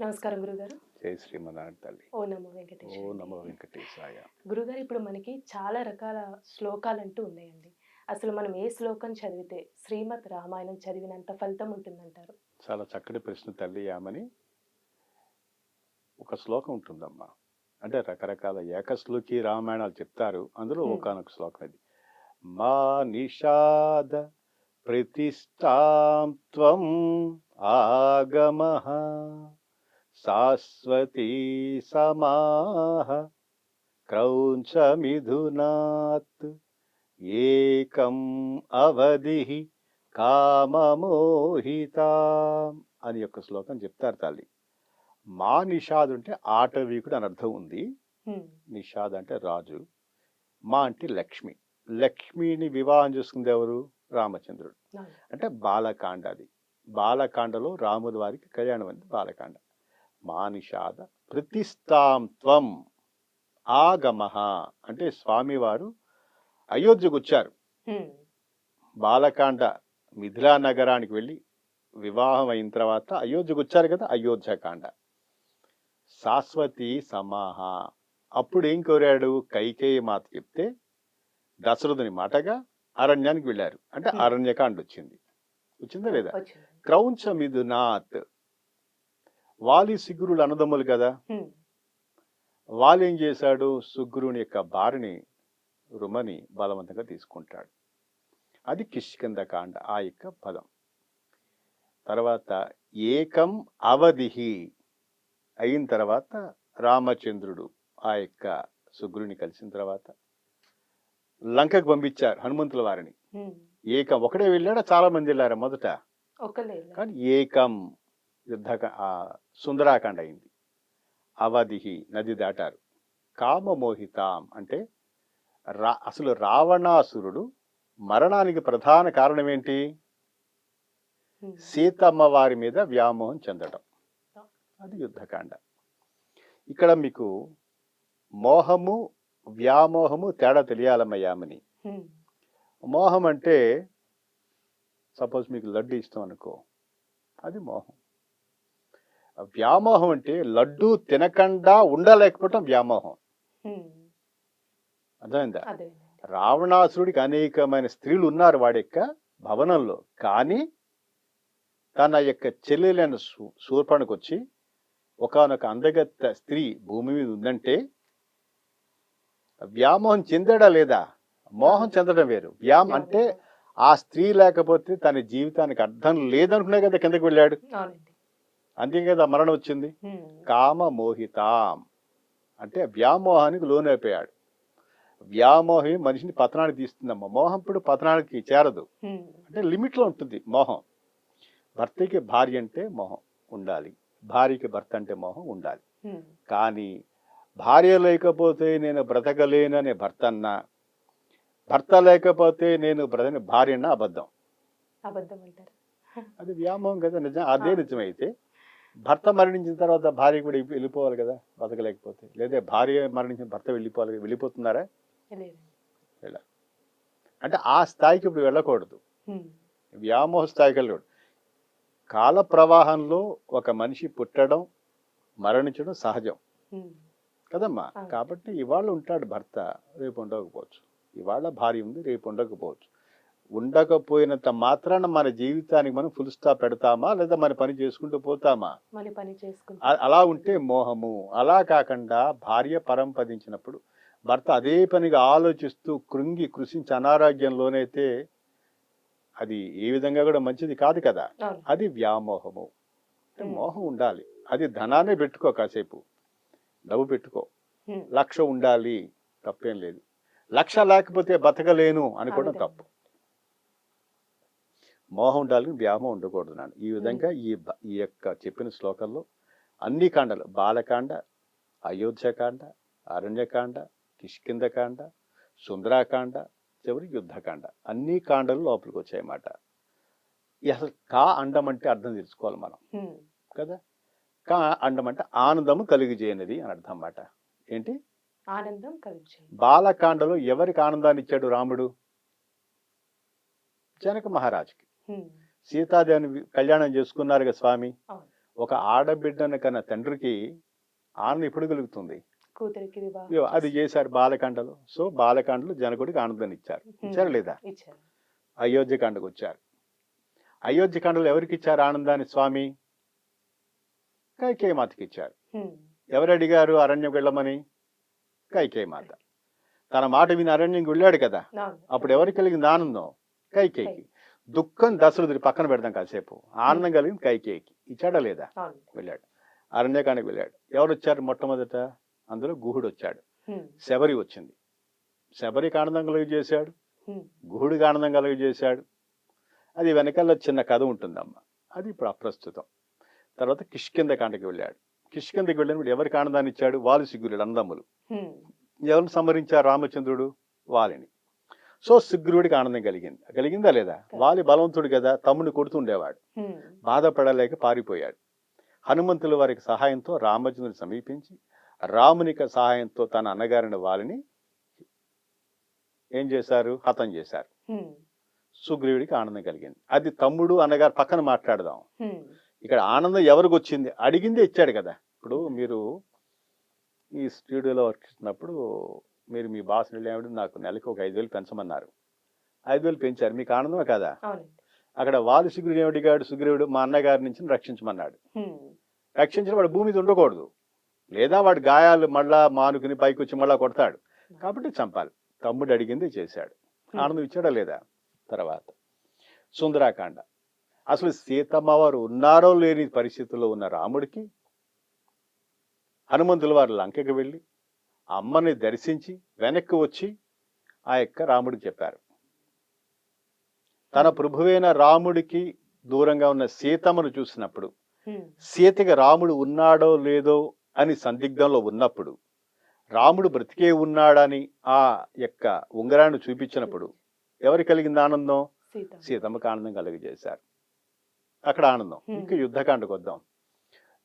నమస్కారం గురుగారు. జై శ్రీమన్నారాయణ తల్లి. ఓ నమో వెంకటేశ్ ఓ నమో వెంకటేశాయ. గురుగారు ఇప్పుడు మనకి చాలా రకాల శ్లోకాలు అంటూ ఉన్నాయండి. అసలు మనం ఏ శ్లోకం చదివితే శ్రీమద్ రామాయణం చదివినంత ఫలితం ఉంటుందంటారు? చాలా చక్కటి ప్రశ్న తల్లి ఆమని. ఒక శ్లోకం ఉంటుందమ్మా. అంటే రకరకాల ఏకశ్లోకి రామాయణాలు చెప్తారు. అందులో. ఒకనొక శ్లోకం ఇది. మా నిషాద ప్రతిష్టాం త్వం ఆగమ శాశ్వతీ సమాహ క్రౌంచమిథునాత్ ఏకం అవధి కామమోహితాం అని యొక్క శ్లోకం చెప్తారు తల్లి. మా నిషాద్ అంటే ఆటవీకుడు అని అర్థం ఉంది. నిషాద్ అంటే రాజు. మా అంటే లక్ష్మి. లక్ష్మిని వివాహం చేసుకుంది ఎవరు? రామచంద్రుడు. అంటే బాలకాండ అది. బాలకాండలో రాముల వారికి కళ్యాణం అనేది బాలకాండ. మా నిషాద ప్రతిస్తాం త్వం ఆగమహ అంటే స్వామివారు అయోధ్యకు వచ్చారు. బాలకాండ మిథిలా నగరానికి వెళ్ళి వివాహం అయిన తర్వాత అయోధ్యకు వచ్చారు కదా అయోధ్యకాండ శాశ్వతి సమాహ. అప్పుడు ఏం కోరాడు? కైకేయి మాత చెప్తే దశరథుని మాటగా అరణ్యానికి వెళ్ళారు. అంటే. అరణ్యకాండ వచ్చింది. వచ్చిందా లేదా? క్రౌంచ మిథునాత్ వాలి సిగ్గురులు అన్నదమ్ములు కదా. వాళ్ళు ఏం చేశాడు? సుగ్రుని యొక్క భార్యని రుమని బలవంతంగా తీసుకుంటాడు. అది కిష్కింద కాండ ఆ యొక్క పదం. తర్వాత ఏకం అవధిహి అయిన తర్వాత రామచంద్రుడు ఆ యొక్క సుగ్రుని కలిసిన తర్వాత లంకకు పంపించారు హనుమంతుల వారిని. ఏకం ఒకడే వెళ్ళాడా? చాలా మంది వెళ్ళారు మొదట. కానీ ఏకం యుద్ధ సుందరాకాండ అయింది. అవధిహి నది దాటారు. కామమోహితాం అంటే రా అసలు రావణాసురుడు మరణానికి ప్రధాన కారణం ఏంటి. సీతమ్మ వారి మీద వ్యామోహం చెందడం అది యుద్ధకాండ. ఇక్కడ మీకు మోహము వ్యామోహము తేడా తెలియాలమ్మయ్యామని. మోహం అంటే సపోజ్ మీకు లడ్డు ఇష్టం అనుకో అది మోహం. వ్యామోహం అంటే లడ్డు తినకుండా ఉండలేకపోవటం వ్యామోహం. అర్థమైందా? రావణాసురుడికి అనేకమైన స్త్రీలు ఉన్నారు వాడి యొక్క భవనంలో. కానీ తన యొక్క చెల్లెలైన శూర్పణకు వచ్చి ఒకనొక అందగత్త స్త్రీ భూమి మీద ఉందంటే వ్యామోహం చెందడా లేదా? మోహం చెందడం వేరు. వ్యామ్ అంటే ఆ స్త్రీ లేకపోతే తన జీవితానికి అర్థం లేదనుకునే కదా కిందకి వెళ్ళాడు. అంతే కదా మరణం వచ్చింది. కామ మోహితాం అంటే వ్యామోహానికి లోనైపోయాడు. వ్యామోహం మనిషిని పతనానికి తీస్తుందమ్మా. మోహం ఇప్పుడు పతనానికి చేరదు. అంటే లిమిట్లో ఉంటుంది మోహం. భర్తకి భార్య అంటే మోహం ఉండాలి. భార్యకి భర్త అంటే మోహం ఉండాలి. కానీ భార్య లేకపోతే నేను బ్రతకలేననే భర్త అన్నా భర్త లేకపోతే నేను బ్రతని భార్య అన్న అబద్ధం. అబద్ధం అంటారు. అది వ్యామోహం కదా నిజం. అదే. నిజమైతే భర్త మరణించిన తర్వాత భార్య కూడా వెళ్ళి- వెళ్ళిపోవాలి కదా? బతకలేకపోతే. లేదా భార్య మరణించిన భర్త వెళ్ళిపోవాలి వెళ్ళిపోతున్నారా? అంటే ఆ స్థాయికి ఇప్పుడు వెళ్ళకూడదు. వ్యామోహ స్థాయికి వెళ్ళకూడదు. కాల ప్రవాహంలో ఒక మనిషి పుట్టడం మరణించడం సహజం. కదమ్మా. కాబట్టి ఇవాళ ఉంటాడు భర్త రేపు ఉండకపోవచ్చు. ఇవాళ భార్య ఉంది రేపు ఉండకపోవచ్చు. ఉండకపోయినంత మాత్రాన మన జీవితానికి మనం ఫుల్ స్టాప్ పెడతామా? లేదా మన పని చేసుకుంటూ పోతామా? అలా ఉంటే మోహము. అలా కాకుండా భార్య పరంపదించినప్పుడు భర్త అదే పనిగా ఆలోచిస్తూ కృంగి కృషించి అనారోగ్యంలోనైతే అది ఏ విధంగా కూడా మంచిది కాదు కదా? అది వ్యామోహము. మోహం ఉండాలి. అది ధనాన్ని పెట్టుకో కాసేపు. డబ్బు పెట్టుకో. లక్ష ఉండాలి. తప్పేం లేదు. లక్ష లేకపోతే బతకలేను అనుకోవడం. తప్పు. మోహం ఉండాలి వ్యామోహం ఉండకూడదు నాన్న. ఈ విధంగా ఈ ఈ యొక్క చెప్పిన శ్లోకంలో అన్ని కాండలు బాలకాండ అయోధ్యకాండ అరణ్యకాండ కిష్కిందకాండ సుందరాకాండ చివరి యుద్ధకాండ. అన్ని కాండలు లోపలికి వచ్చాయన్నమాట. అసలు కా అండం అంటే అర్థం తెలుసుకోవాలి మనం. కదా? కా అండం అంటే ఆనందము కలిగిజేయనిది అని అర్థం అన్నమాట. ఏంటి? ఆనందం కలిగించండి బాలకాండలో ఎవరికి ఆనందాన్ని ఇచ్చాడు రాముడు? జనక మహారాజుకి. సీతాదేవిని కళ్యాణం చేసుకున్నారు కదా స్వామి. ఒక ఆడబిడ్డను కన్నా తండ్రికి ఆనందం ఎప్పుడు కలుగుతుంది? అది చేశారు బాలకాండలో. సో బాలకాండలో జనకుడికి ఆనందాన్ని ఇచ్చారు. ఇచ్చారు లేదా? అయోధ్యకాండకు వచ్చారు. అయోధ్యకాండలో ఎవరికి ఇచ్చారు ఆనందాన్ని స్వామి? కైకేయి మాతకి ఇచ్చారు. ఎవరు అడిగారు అరణ్యం వెళ్ళమని? కైకేయి మాత తన మాట విని అరణ్యం వెళ్ళాడు కదా. అప్పుడు ఎవరికి కలిగింది ఆనందం? కైకేయికి. దుఃఖం దశరథుడి పక్కన పెడదాం కాసేపు. ఆనందం కలిగింది కైకేయికి. ఇచ్చాడా లేదా వెళ్ళాడు. అరణ్యకాండకి వెళ్ళాడు. ఎవరు వచ్చారు మొట్టమొదట? అందులో గుహుడు వచ్చాడు. శబరి వచ్చింది. శబరికి ఆనందం కలుగజేశాడు. హ్మ్. గుహుడికి ఆనందం కలుగజేశాడు. అది వెనకాల చిన్న కథ ఉంటుందమ్మ. అది ఇప్పుడు అప్రస్తుతం. తర్వాత కిష్కింద కాండకి వెళ్ళాడు. కిష్కిందకి వెళ్ళినప్పుడు ఎవరికి ఆనందాన్ని ఇచ్చాడు? వాలి సిగ్గురుడు అందమ్ములు. ఎవరిని సంహరించారు రామచంద్రుడు? వాలిని. సో సిగ్గురుడికి ఆనందం కలిగింది. కలిగిందా లేదా? వాలి బలవంతుడు కదా తమ్ముడిని కొడుతుండేవాడు. బాధపడలేక పారిపోయాడు. హనుమంతుల వారికి సహాయంతో రామచంద్రుని సమీపించి రామునిక సహాయంతో తన అన్నగారిని వాలిని ఏం చేశారు? హతం చేశారు. సుగ్రీవుడికి ఆనందం కలిగింది. అది తమ్ముడు అన్నగారు పక్కన మాట్లాడదాం. ఇక్కడ ఆనందం ఎవరికి వచ్చింది అడిగిందే ఇచ్చాడు కదా. ఇప్పుడు మీరు ఈ స్టూడియోలో వర్క్ చేస్తున్నప్పుడు మీరు మీ బాస్ వెళ్ళేవాడు నాకు నెలకు ఒక ఐదు వేలు పెంచమన్నారు. ఐదు వేలు పెంచారు. మీకు ఆనందమే కదా? అక్కడ వాళ్ళు సుగ్రీవుడు ఏమడిగాడు సుగ్రీవుడు మా అన్నగారి నుంచి రక్షించమన్నాడు. రక్షించిన వాడు భూమి ఉండకూడదు. లేదా వాడు గాయాలు మళ్ళా మానుకుని పైకి వచ్చి మళ్ళా కొడతాడు. కాబట్టి చంపాలి. తమ్ముడు అడిగింది చేశాడు. ఆనందం ఇచ్చాడా లేదా? తర్వాత. సుందరాకాండ. అసలు సీతమ్మ వారు ఉన్నారో లేని పరిస్థితుల్లో ఉన్న రాముడికి హనుమంతుల వారు లంకకి వెళ్ళి అమ్మని దర్శించి వెనక్కి వచ్చి ఆ యొక్క రాముడికి చెప్పారు. తన ప్రభువైన రాముడికి దూరంగా ఉన్న సీతమ్మను చూసినప్పుడు. సీతకి రాముడు ఉన్నాడో లేదో అని సందిగ్ధంలో ఉన్నప్పుడు రాముడు బ్రతికే ఉన్నాడని ఆ యొక్క ఉంగరాన్ని చూపించినప్పుడు ఎవరికి కలిగింది ఆనందం? సీత సీతమ్మకి ఆనందం కలిగజేశారు. అక్కడ ఆనందం. ఇంకా యుద్ధకాండకు వద్దాం.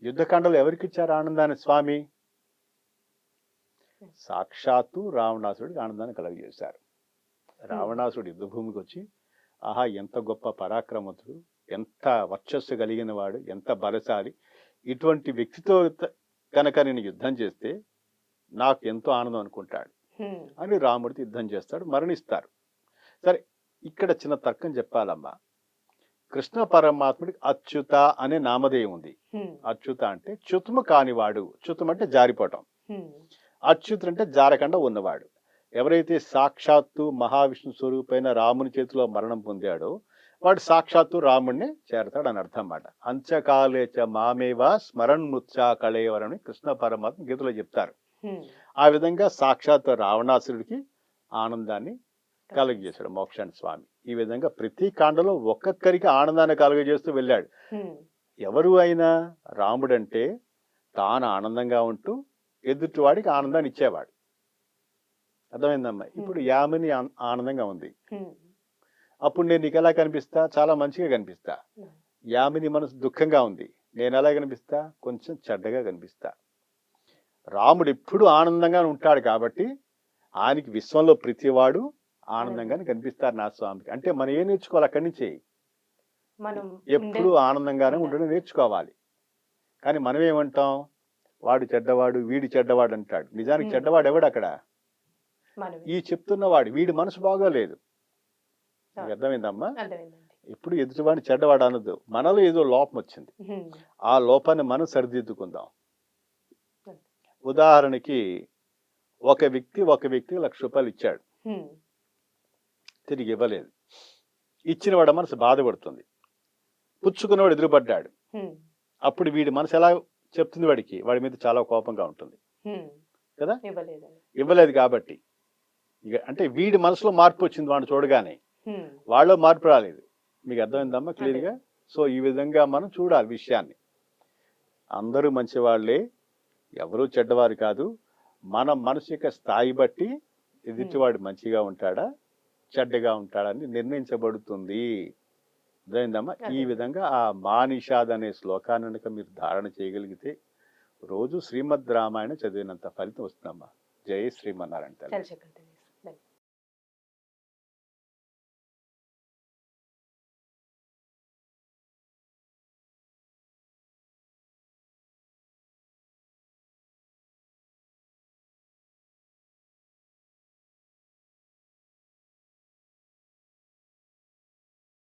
యుద్ధకాండలో ఎవరికి ఇచ్చారు ఆనందాన్ని స్వామి? సాక్షాత్తు రావణాసుడికి ఆనందాన్ని కలుగజేశారు. రావణాసుడు యుద్ధభూమికి వచ్చి ఆహా ఎంత గొప్ప పరాక్రమతుడు ఎంత వర్చస్సు కలిగిన వాడు ఎంత బలశాలి. ఇటువంటి వ్యక్తితో కనుక నేను యుద్ధం చేస్తే నాకు ఎంతో ఆనందం అనుకుంటాడు. అని రాముడితో యుద్ధం చేస్తాడు మరణిస్తారు. సరే ఇక్కడ చిన్న తర్కం చెప్పాలమ్మా. కృష్ణ పరమాత్ముడికి అచ్యుత అనే నామధేయం ఉంది. అచ్యుత అంటే చ్యుతము కానివాడు చ్యుతం అంటే జారిపోవటం. అచ్యుతుడు అంటే జారకుండా ఉన్నవాడు. ఎవరైతే సాక్షాత్తు మహావిష్ణు స్వరూపైన రాముని చేతిలో మరణం పొందాడో వాడు సాక్షాత్తు రాముడిని చేరతాడు అని అర్థం అన్నమాట. అంచకాలేచ మామేవా స్మరణ్ ముత్సా కళేవరని కృష్ణ పరమాత్మ గీతలో చెప్తారు. ఆ విధంగా సాక్షాత్తు రావణాసురుడికి ఆనందాన్ని కలుగజేశాడు మోక్షాన్ని స్వామి. ఈ విధంగా ప్రతి కాండలో ఒక్కొక్కరికి ఆనందాన్ని కలుగజేస్తూ వెళ్ళాడు. ఎవరు అయినా రాముడంటే తాను ఆనందంగా ఉంటూ ఎదుటివాడికి ఆనందాన్ని ఇచ్చేవాడు. అర్థమైందమ్మా ఇప్పుడు యామిని ఆన్- ఆనందంగా ఉంది. అప్పుడు నేను నీకు ఎలా కనిపిస్తా? చాలా మంచిగా కనిపిస్తా. యామిని మనసు దుఃఖంగా ఉంది. నేను ఎలా కనిపిస్తా? కొంచెం చెడ్డగా కనిపిస్తా. రాముడు ఎప్పుడు ఆనందంగా ఉంటాడు కాబట్టి ఆయనకి విశ్వంలో ప్రతివాడు ఆనందంగానే కనిపిస్తారు నా స్వామికి. అంటే మనం ఏం నేర్చుకోవాలి అక్కడి నుంచి? మనం ఎప్పుడు ఆనందంగానే ఉండడం నేర్చుకోవాలి. కానీ మనం ఏమంటాం వాడు చెడ్డవాడు వీడి చెడ్డవాడు అంటాడు. నిజానికి. చెడ్డవాడు ఎవడు అక్కడ. ఈ చెప్తున్నవాడు. వీడి మనసు బాగోలేదు. అర్థమైందమ్మా? ఎప్పుడు ఎదుటివాడిని చెడ్డవాడు అనదు మనలో ఏదో లోపం వచ్చింది. ఆ లోపాన్ని మనం సరిదిద్దుకుందాం. ఉదాహరణకి ఒక వ్యక్తి ఒక వ్యక్తికి లక్ష రూపాయలు ఇచ్చాడు. తిరిగి ఇవ్వలేదు. ఇచ్చినవాడు మనసు బాధపడుతుంది. పుచ్చుకున్నవాడు ఎదురుపడ్డాడు. అప్పుడు వీడి మనసు ఎలా చెప్తుంది వాడికి. వాడి మీద చాలా కోపంగా ఉంటుంది. కదా? ఇవ్వలేదు. కాబట్టి. ఇక అంటే వీడి మనసులో మార్పు వచ్చింది వాడిని చూడగానే. హ్మ్. వాళ్ళలో మార్పు రాలేదు. మీకు అర్థమైందమ్మా? క్లియర్గా? సో ఈ విధంగా మనం చూడాలి విషయాన్ని. అందరూ మంచివాళ్ళే. ఎవరూ చెడ్డవారు కాదు. మన మనసు యొక్క స్థాయి బట్టి ఎదుటివాడు మంచిగా ఉంటాడా? చెడ్డగా ఉంటాడని నిర్ణయించబడుతుంది. అర్థమైందమ్మా? ఈ. విధంగా ఆ మానిషాద్ అనే శ్లోకాన్ని కనుక మీరు ధారణ చేయగలిగితే రోజు శ్రీమద్ రామాయణ చదివినంత ఫలితం వస్తుందమ్మా. జై శ్రీమన్నారాయణ